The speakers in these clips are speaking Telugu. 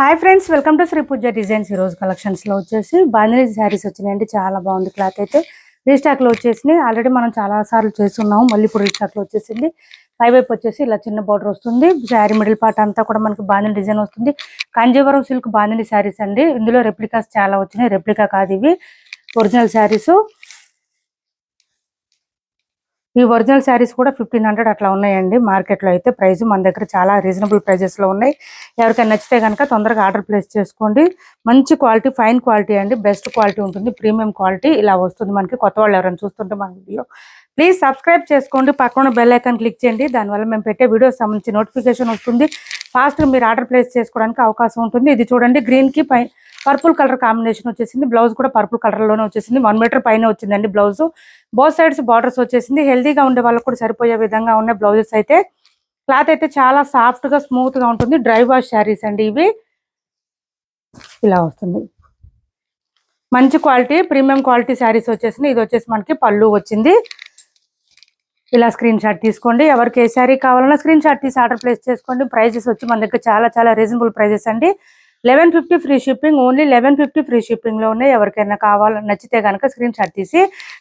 Hi friends welcome to Shri Pooja designs ఈ రోజు కలెక్షన్స్లో వచ్చేసి బాంధిని శారీస్ వచ్చినాయండి. చాలా బాగుంది క్లాత్ అయితే. రీస్టాక్లో వచ్చేసినాయి. ఆల్రెడీ మనం చాలా సార్లు చేస్తున్నాము. మళ్ళీ ఇప్పుడు రీస్టాక్లో వచ్చేసింది. పై వైపు వచ్చేసి ఇలా చిన్న బార్డర్ వస్తుంది. శారీ మిడిల్ పార్ట్ అంతా కూడా మనకి బాంధిని డిజైన్ వస్తుంది. కాంజీవరం సిల్క్ బాంధిని శారీస్ అండి. ఇందులో రెప్లికాస్ చాలా వచ్చినాయి. రెప్లికా కాదు ఇవి. ఒరిజినల్ శారీస్ ఈ ఒరిజినల్ శారీస్ కూడా ఫిఫ్టీన్ హండ్రెడ్ అట్లా ఉన్నాయండి. మార్కెట్లో అయితే ప్రైస్ మన దగ్గర చాలా రీజనబుల్ ప్రైజెస్లో ఉన్నాయి. ఎవరికైనా నచ్చితే కనుక తొందరగా ఆర్డర్ ప్లేస్ చేసుకోండి. మంచి క్వాలిటీ ఫైన్ క్వాలిటీ అండి. బెస్ట్ క్వాలిటీ ఉంటుంది. ప్రీమియం క్వాలిటీ ఇలా వస్తుంది మనకి. కొత్త వాళ్ళు ఎవరైనా చూస్తుంటే మన వీడియో. ప్లీజ్ సబ్స్క్రైబ్ చేసుకోండి. పక్కన బెల్ ఐకాన్ క్లిక్ చేయండి. దానివల్ల మేము పెట్టే వీడియోస్ సంబంధించి నోటిఫికేషన్ వస్తుంది. ఫాస్ట్గా మీరు ఆర్డర్ ప్లేస్ చేసుకోవడానికి అవకాశం ఉంటుంది. ఇది చూడండి. గ్రీన్కి పై పర్పుల్ కలర్ కాంబినేషన్ వచ్చేసింది. బ్లౌజ్ కూడా పర్పుల్ కలర్లోనే వచ్చేసింది. వన్ మీటర్ పైన వచ్చిందండి బ్లౌజ్. బోత్ సైడ్స్ బార్డర్స్ వచ్చేసింది. హెల్దీగా ఉండే వాళ్ళకి కూడా సరిపోయే విధంగా ఉన్న బ్లౌజెస్ అయితే క్లాత్ అయితే చాలా సాఫ్ట్గా స్మూత్గా స్మూత్గా ఉంటుంది. డ్రై వాష్ శారీస్ అండి ఇవి. ఇలా వస్తుంది. మంచి క్వాలిటీ ప్రీమియం క్వాలిటీ శారీస్ వచ్చేసింది. ఇది వచ్చేసి మనకి పళ్ళు వచ్చింది. ఇలా స్క్రీన్ షాట్ తీసుకోండి. ఎవరికి ఏ శారీ కావాలన్నా స్క్రీన్ షాట్ తీసి ఆర్డర్ ప్లేస్ చేసుకోండి. ప్రైజెస్ వచ్చి మన దగ్గర చాలా చాలా రీజనబుల్ ప్రైజెస్ అండి. Eleven fifty free shipping only eleven fifty free షిప్పింగ్లో ఉన్నాయి ఎవరికైనా కావాలని నచ్చితే కనుక స్క్రీన్ షాట్ తీసి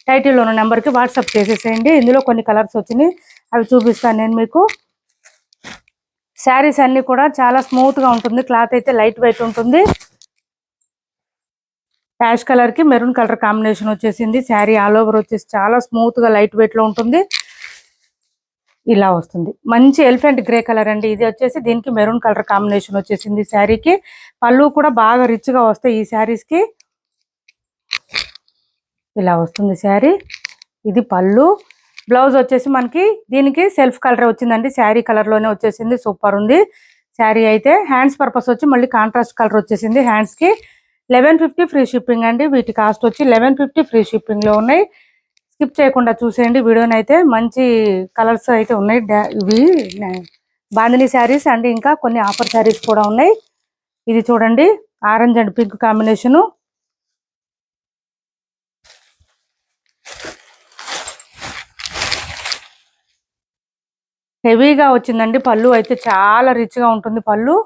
టైటిల్లో ఉన్న నెంబర్కి వాట్సాప్ చేసేసేయండి. ఇందులో కొన్ని కలర్స్ వచ్చినాయి అవి చూపిస్తాను నేను మీకు. శారీస్ అన్ని కూడా చాలా స్మూత్గా ఉంటుంది క్లాత్ అయితే లైట్ వెయిట్ ఉంటుంది. యాష్ కలర్కి మెరూన్ కలర్ కాంబినేషన్ వచ్చేసింది శారీ ఆల్ ఓవర్ వచ్చేసి చాలా స్మూత్గా లైట్ వెయిట్లో ఉంటుంది. ఇలా వస్తుంది. మంచి ఎలిఫెంట్ గ్రే కలర్ అండి. ఇది వచ్చేసి దీనికి మెరూన్ కలర్ కాంబినేషన్ వచ్చేసింది శారీకి. పళ్ళు కూడా బాగా రిచ్గా వస్తాయి ఈ శారీస్కి. ఇలా వస్తుంది శారీ. ఇది పళ్ళు. బ్లౌజ్ వచ్చేసి మనకి దీనికి సెల్ఫ్ కలర్ వచ్చిందండి. శారీ కలర్లోనే వచ్చేసింది. సూపర్ ఉంది. శారీ అయితే హ్యాండ్స్ పర్పస్ వచ్చి మళ్ళీ కాంట్రాస్ట్ కలర్ వచ్చేసింది హ్యాండ్స్కి. లెవెన్ ఫిఫ్టీ ఫ్రీ షిప్పింగ్ అండి. వీటి కాస్ట్ వచ్చి లెవెన్ ఫిఫ్టీ ఫ్రీ షిప్పింగ్లో ఉన్నాయి. స్కిప్ చేయకుండా చూసేయండి. వీడియోని అయితే మంచి కలర్స్ అయితే ఉన్నాయి. ఇవి బాందిని శారీస్ అండ్ ఇంకా కొన్ని ఆఫర్ శారీస్ కూడా ఉన్నాయి. ఇది చూడండి. Orange and pink combination. హెవీగా వచ్చిందండి పళ్ళు. అయితే చాలా రిచ్గా ఉంటుంది పళ్ళు.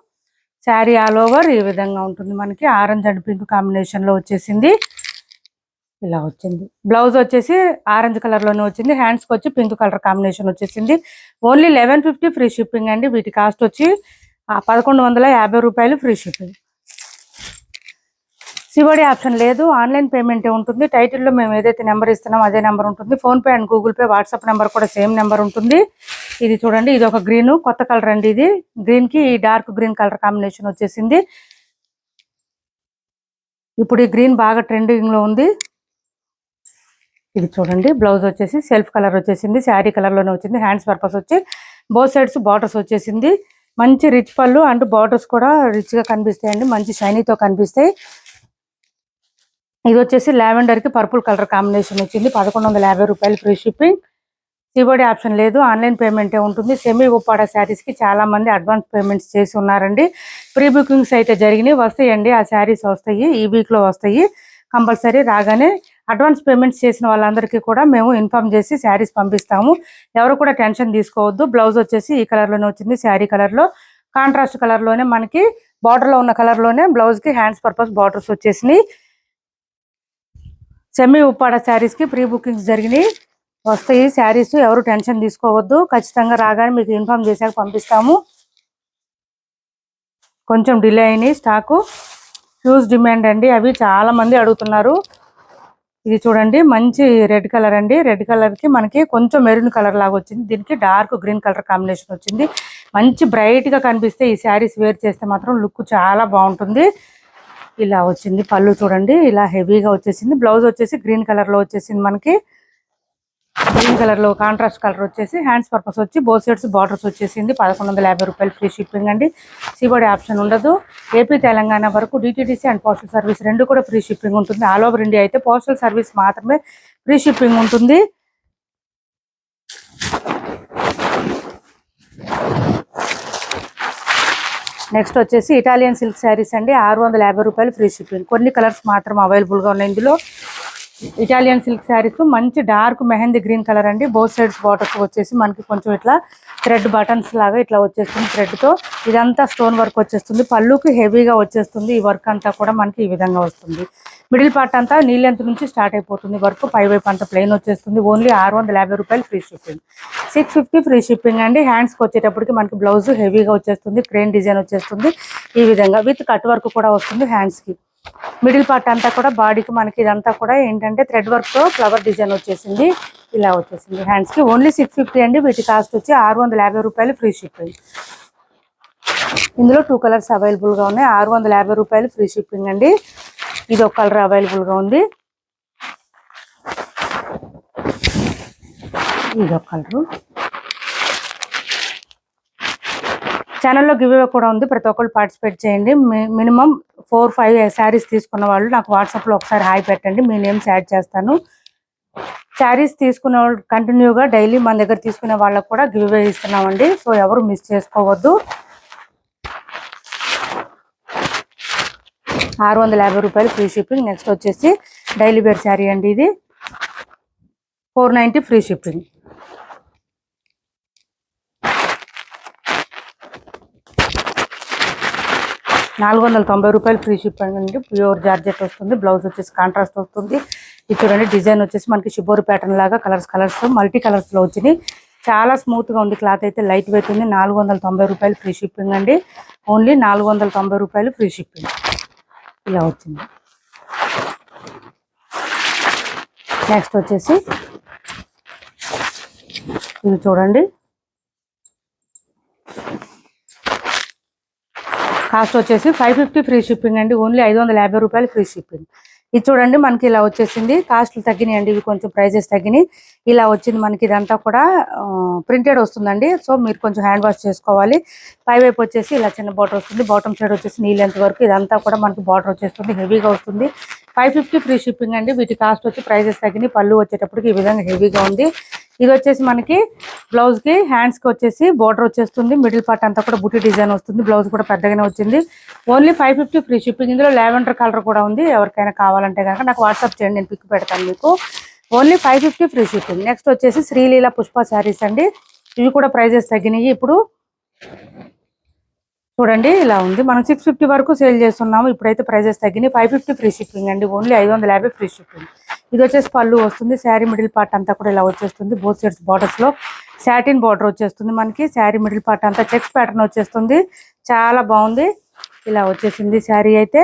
శారీ ఆల్ ఓవర్ ఈ విధంగా ఉంటుంది మనకి. ఆరెంజ్ అండ్ పింక్ కాంబినేషన్లో వచ్చేసింది. ఇలా వచ్చింది. బ్లౌజ్ వచ్చేసి ఆరెంజ్ కలర్లోనే వచ్చింది. హ్యాండ్స్కి వచ్చి పింక్ కలర్ కాంబినేషన్ వచ్చేసింది. Only eleven fifty free shipping అండి. వీటి కాస్ట్ వచ్చి పదకొండు వందల యాభై రూపాయలు ఫ్రీ షిప్పింగ్ సివడి ఆప్షన్ లేదు. ఆన్లైన్ పేమెంటే ఉంటుంది. టైటిల్లో మేము ఏదైతే నెంబర్ ఇస్తున్నామో అదే నెంబర్ ఉంటుంది. PhonePe and Google Pay WhatsApp number కూడా సేమ్ నెంబర్ ఉంటుంది. ఇది చూడండి ఇది ఒక గ్రీన్ కొత్త కలర్ అండి ఇది. గ్రీన్కి డార్క్ గ్రీన్ కలర్ కాంబినేషన్ వచ్చేసింది. ఇప్పుడు ఈ గ్రీన్ బాగా ట్రెండింగ్లో ఉంది. ఇది చూడండి. బ్లౌజ్ వచ్చేసి సెల్ఫ్ కలర్ వచ్చేసింది. శారీ కలర్లోనే వచ్చింది. హ్యాండ్స్ పర్పస్ వచ్చి బోత్ సైడ్స్ బార్డర్స్ వచ్చేసింది. మంచి రిచ్ పళ్ళు అండ్ బార్డర్స్ కూడా రిచ్గా కనిపిస్తాయండి. మంచి షైనీతో కనిపిస్తాయి. ఇది వచ్చేసి లావెండర్కి పర్పుల్ కలర్ కాంబినేషన్ వచ్చింది పదకొండు వందల యాభై రూపాయలు ఫ్రీ షిప్పింగ్. సిబోడి ఆప్షన్ లేదు. ఆన్లైన్ పేమెంటే ఉంటుంది. సెమీ ఉప్పాడ శారీస్కి చాలా మంది అడ్వాన్స్ పేమెంట్స్ చేసి ఉన్నారండి. ప్రీ బుకింగ్స్ అయితే జరిగినాయి. వస్తాయండి. ఆ శారీస్ వస్తాయి. ఈ వీక్లో వస్తాయి. కంపల్సరీ రాగానే అడ్వాన్స్ పేమెంట్స్ చేసిన వాళ్ళందరికీ కూడా మేము ఇన్ఫార్మ్ చేసి శారీస్ పంపిస్తాము. ఎవరు కూడా టెన్షన్ తీసుకోవద్దు. బ్లౌజ్ వచ్చేసి ఈ కలర్లోనే వచ్చింది. శారీ కలర్లో కాంట్రాస్ట్ కలర్లోనే మనకి బార్డర్లో ఉన్న కలర్లోనే బ్లౌజ్కి హ్యాండ్స్ పర్పస్ బార్డర్స్ వచ్చేసినాయి. సెమీ ఉప్పాడ శారీస్కి ప్రీ బుకింగ్స్ జరిగినాయి. వస్తాయి శారీస్. ఎవరు టెన్షన్ తీసుకోవద్దు. ఖచ్చితంగా రాగానే మీకు ఇన్ఫార్మ్ చేశాక పంపిస్తాము. కొంచెం డిలే అయినాయి స్టాకు. హ్యూజ్ డిమాండ్ అండి. అవి చాలా మంది అడుగుతున్నారు. ఇది చూడండి మంచి రెడ్ కలర్ అండి. రెడ్ కలర్కి మనకి కొంచెం మెరూన్ కలర్ లాగా వచ్చింది. దీనికి డార్క్ గ్రీన్ కలర్ కాంబినేషన్ వచ్చింది. మంచి బ్రైట్గా కనిపిస్తే ఈ శారీస్ వేర్ చేస్తే మాత్రం లుక్ చాలా బాగుంటుంది. ఇలా వచ్చింది పళ్ళు చూడండి. ఇలా హెవీగా వచ్చేసింది. బ్లౌజ్ వచ్చేసి గ్రీన్ కలర్లో వచ్చేసింది మనకి. గ్రీన్ కలర్లో కాంట్రాస్ట్ కలర్ వచ్చేసి హ్యాండ్స్ పర్పస్ వచ్చి బోత్ సైడ్స్ బార్డర్స్ వచ్చేసింది. పదకొండు వందల యాభై రూపాయలు ఫ్రీ షిప్పింగ్ అండి. సిబడి ఆప్షన్ ఉండదు. ఏపీ తెలంగాణ వరకు డిటీడీసీ అండ్ పోస్టల్ సర్వీస్ రెండు కూడా ఫ్రీ షిప్పింగ్ ఉంటుంది. ఆల్ ఓవర్ ఇండియా అయితే పోస్టల్ సర్వీస్ మాత్రమే ఫ్రీ షిప్పింగ్ ఉంటుంది. నెక్స్ట్ వచ్చేసి ఇటాలియన్ సిల్క్ శారీస్ అండి. ఆరు వందల యాభై రూపాయలు ఫ్రీ షిప్పింగ్ కొన్ని కలర్స్ మాత్రం అవైలబుల్గా ఉన్నాయి ఇందులో. ఇటాలియన్ సిల్క్ శారీస్ మంచి డార్క్ మెహందీ గ్రీన్ కలర్ అండి. బోత్ సైడ్స్ బార్డర్స్ వచ్చేసి మనకి కొంచెం ఇట్లా థ్రెడ్ బటన్స్ లాగా ఇట్లా వచ్చేస్తుంది థ్రెడ్తో. ఇదంతా స్టోన్ వర్క్ వచ్చేస్తుంది. పళ్ళుకి హెవీగా వచ్చేస్తుంది. ఈ వర్క్ అంతా కూడా మనకి ఈ విధంగా వస్తుంది. మిడిల్ పార్ట్ అంతా నీళ్ళెంత నుంచి స్టార్ట్ అయిపోతుంది. వర్క్ పై వైపు అంతా ప్లెయిన్ వచ్చేస్తుంది. ఓన్లీ ఆరు వందల యాభై రూపాయలు free shipping six fifty free shipping అండి. హ్యాండ్స్కి వచ్చేటప్పటికి మనకి బ్లౌజ్ హెవీగా వచ్చేస్తుంది. క్రేన్ డిజైన్ వచ్చేస్తుంది. ఈ విధంగా విత్ కట్ వర్క్ కూడా వస్తుంది హ్యాండ్స్కి మిడిల్ పార్ట్ అంతా కూడా బాడీకి మనకి ఇదంతా కూడా ఏంటంటే థ్రెడ్ వర్క్తో ఫ్లవర్ డిజైన్ వచ్చేసింది. ఇలా వచ్చేసింది. హ్యాండ్స్కి ఓన్లీ సిక్స్ ఫిఫ్టీ అండి. వీటి కాస్ట్ వచ్చి ఆరు వందల యాభై రూపాయలు ఫ్రీ షిప్పింగ్. ఇందులో టూ కలర్స్ అవైలబుల్గా ఉన్నాయి. ఆరు వందల యాభై రూపాయలు ఫ్రీ షిప్పింగ్ అండి. ఇది ఒక కలర్ అవైలబుల్గా ఉంది. ఇది ఒక కలరు ఛానల్లో గివ్ అవే కూడా ఉంది. ప్రతి ఒక్కళ్ళు పార్టిసిపేట్ చేయండి. మినిమం ఫోర్ ఫైవ్ శారీస్ తీసుకున్న వాళ్ళు నాకు వాట్సాప్లో ఒకసారి హాయ్ పెట్టండి. మీ నేమ్స్ యాడ్ చేస్తాను. శారీస్ తీసుకున్న వాళ్ళు కంటిన్యూగా డైలీ మన దగ్గర తీసుకునే వాళ్ళకు కూడా గివ్ అవే ఇస్తున్నామండి. సో ఎవరు మిస్ చేసుకోవద్దు. ఆరు వందల యాభై రూపాయలు ఫ్రీ షిప్పింగ్ నెక్స్ట్ వచ్చేసి డైలీ వేర్ శారీ అండి ఇది. ఫోర్ నైంటీ ఫ్రీ షిప్పింగ్ నాలుగు వందల తొంభై రూపాయలు ఫ్రీ షిప్పింగ్ అండి. ప్యూర్ జార్జెట్ వస్తుంది. బ్లౌజ్ వచ్చేసి కాంట్రాస్ట్ వస్తుంది. ఇది చూడండి డిజైన్ వచ్చేసి మనకి షిబోరి ప్యాటర్న్ లాగా కలర్స్ కలర్స్ మల్టీ కలర్స్లో వచ్చినాయి చాలా స్మూత్గా ఉంది. క్లాత్ అయితే లైట్ వెయిట్ ఉంది. నాలుగు వందల తొంభై రూపాయలు ఫ్రీ షిప్పింగ్ అండి. ఓన్లీ నాలుగు వందల తొంభై రూపాయలు ఫ్రీ షిప్పింగ్ ఇలా వచ్చింది. నెక్స్ట్ వచ్చేసి ఇది చూడండి. కాస్ట్ వచ్చేసి ఫైవ్ ఫిఫ్టీ ఫ్రీ షిప్పింగ్ అండి. ఓన్లీ ఐదు వందల యాభై రూపాయలు ఫ్రీ షిప్పింగ్ ఇది చూడండి మనకి ఇలా వచ్చేసింది. కాస్ట్లు తగ్గినాయి అండి. ఇవి కొంచెం ప్రైజెస్ తగ్గినాయి. ఇలా వచ్చింది మనకి ఇదంతా కూడా ప్రింటెడ్ వస్తుందండి. సో మీరు కొంచెం హ్యాండ్ వాష్ చేసుకోవాలి. పై వైపు వచ్చేసి ఇలా చిన్న బాటర్ వస్తుంది. బాటమ్ సైడ్ వచ్చేసి నీళ్ళెంత వరకు ఇదంతా కూడా మనకి బాటర్ వచ్చేస్తుంది. హెవీగా వస్తుంది. ఫైవ్ ఫిఫ్టీ ఫ్రీ షిప్పింగ్ అండి. వీటి కాస్ట్ వచ్చి ప్రైజెస్ తగ్గినాయి. పళ్ళు వచ్చేటప్పటికి ఈ విధంగా హెవీగా ఉంది. ఇది వచ్చేసి మనకి బ్లౌజ్కి హ్యాండ్స్కి వచ్చేసి బోర్డర్ వచ్చేస్తుంది. మిడిల్ పార్ట్ అంతా కూడా బుట్టి డిజైన్ వస్తుంది. బ్లౌజ్ కూడా పెద్దగానే వచ్చింది. Only five fifty free shipping ఇందులో లావెండర్ కలర్ కూడా ఉంది. ఎవరికైనా కావాలంటే కనుక నాకు వాట్సాప్ చేయండి. నేను పిక్ పెడతాను మీకు. Only five fifty free shipping next వచ్చేసి శ్రీలీల పుష్ప శారీస్ అండి. ఇవి కూడా ప్రైజెస్ తగ్గినాయి. ఇప్పుడు చూడండి ఇలా ఉంది. మనం సిక్స్ ఫిఫ్టీ వరకు సేల్ చేస్తున్నాము. ఇప్పుడైతే ప్రైజెస్ తగ్గినాయి ఫైవ్ ఫిఫ్టీ ఫ్రీ షిప్పింగ్ అండి. ఓన్లీ ఐదు వందల యాభై ఫ్రీ షిప్పింగ్ ఇది వచ్చేసి పళ్ళు వస్తుంది. శారీ మిడిల్ పార్ట్ అంతా కూడా ఇలా వచ్చేస్తుంది. బోత్ సైడ్స్ బార్డర్స్లో సాటిన్ బార్డర్ వచ్చేస్తుంది మనకి. శారీ మిడిల్ పార్ట్ అంతా చెక్స్ ప్యాటర్న్ వచ్చేస్తుంది. చాలా బాగుంది. ఇలా వచ్చేసింది శారీ అయితే.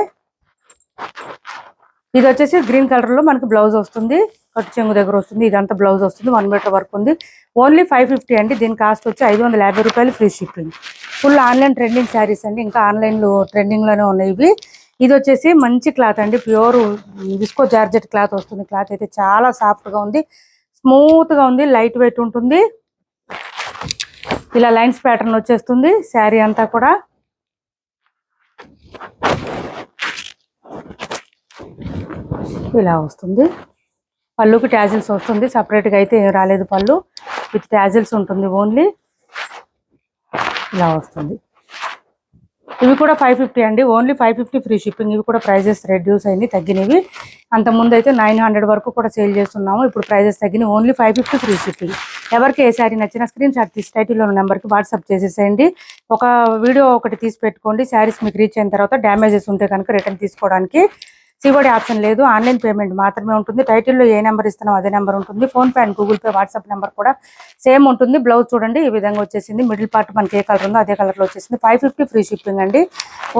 ఇది వచ్చేసి గ్రీన్ కలర్లో మనకి బ్లౌజ్ వస్తుంది. కట్టు చెంగు దగ్గర వస్తుంది. ఇదంతా బ్లౌజ్ వస్తుంది. వన్ మీటర్ వర్క్ ఉంది. ఓన్లీ ఫైవ్ ఫిఫ్టీ అండి. దీని కాస్ట్ వచ్చి ఐదు వందల యాభై రూపాయలు free shipping full online trending saris అండి. ఇంకా ఆన్లైన్లో ట్రెండింగ్లోనే ఉన్నాయి ఇవి. ఇది వచ్చేసి మంచి క్లాత్ అండి. ప్యూర్ విస్కో జార్జెట్ క్లాత్ వస్తుంది. క్లాత్ అయితే చాలా సాఫ్ట్గా ఉంది. స్మూత్గా ఉంది. లైట్ వెయిట్ ఉంటుంది. ఇలా లైన్స్ ప్యాటర్న్ వచ్చేస్తుంది. శారీ అంతా కూడా. ఇలా వస్తుంది. పళ్ళుకి ట్యాజిల్స్ వస్తుంది. సపరేట్గా అయితే ఏం రాలేదు పళ్ళు. విత్ ట్యాజిల్స్ ఉంటుంది ఓన్లీ ఇలా వస్తుంది. ఇవి కూడా ఫైవ్ ఫిఫ్టీ అండి. Only five fifty free shipping ఇవి కూడా ప్రైజెస్ రెడ్యూస్ అయింది తగ్గినవి. అంతకుముందు ముందు అయితే నైన్ హండ్రెడ్ వరకు కూడా సేల్ చేస్తున్నాము. ఇప్పుడు ప్రైజెస్ తగ్గినాయి only five fifty free shipping ఎవరికి ఏ శారీ నచ్చిన స్క్రీన్ షాట్ తీసి టైటిల్లో ఉన్న నెంబర్కి వాట్సాప్ చేసేసేయండి. ఒక వీడియో ఒకటి తీసి పెట్టుకోండి. శారీస్ మీకు రీచ్ అయిన తర్వాత డ్యామేజెస్ ఉంటే కనుక రిటర్న్ తీసుకోవడానికి సివడి ఆప్షన్ లేదు ఆన్లైన్ పేమెంట్ మాత్రమే ఉంటుంది. టైటిల్లో ఏ నెంబర్ ఇస్తున్నాం అదే నెంబర్ ఉంటుంది. PhonePe and Google Pay WhatsApp number కూడా సేమ్ ఉంటుంది. బ్లౌజ్ చూడండి ఈ విధంగా వచ్చేసింది. మిడిల్ పార్ట్ మనకి ఏ కలర్ ఉందో అదే కలర్లో వచ్చేసింది. ఫైవ్ ఫిఫ్టీ ఫ్రీ షిప్పింగ్ అండి.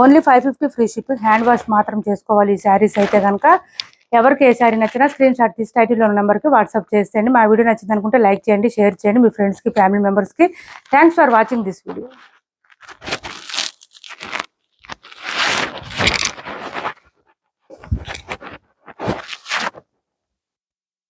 Only five fifty free shipping. Hand wash మాత్రం చేసుకోవాలి ఈ శారీస్ అయితే కనుక ఎవరికి ఏ శారీ నచ్చినా స్క్రీన్ షాట్ తీసి టైటిల్లో ఉన్న నెంబర్కి వాట్సాప్ చేసేయండి. మా వీడియో నచ్చింది అనుకుంటే లైక్ చేయండి షేర్ చేయండి. మీ ఫ్రెండ్స్కి ఫ్యామిలీ మెంబర్స్కి. Thanks for watching this video.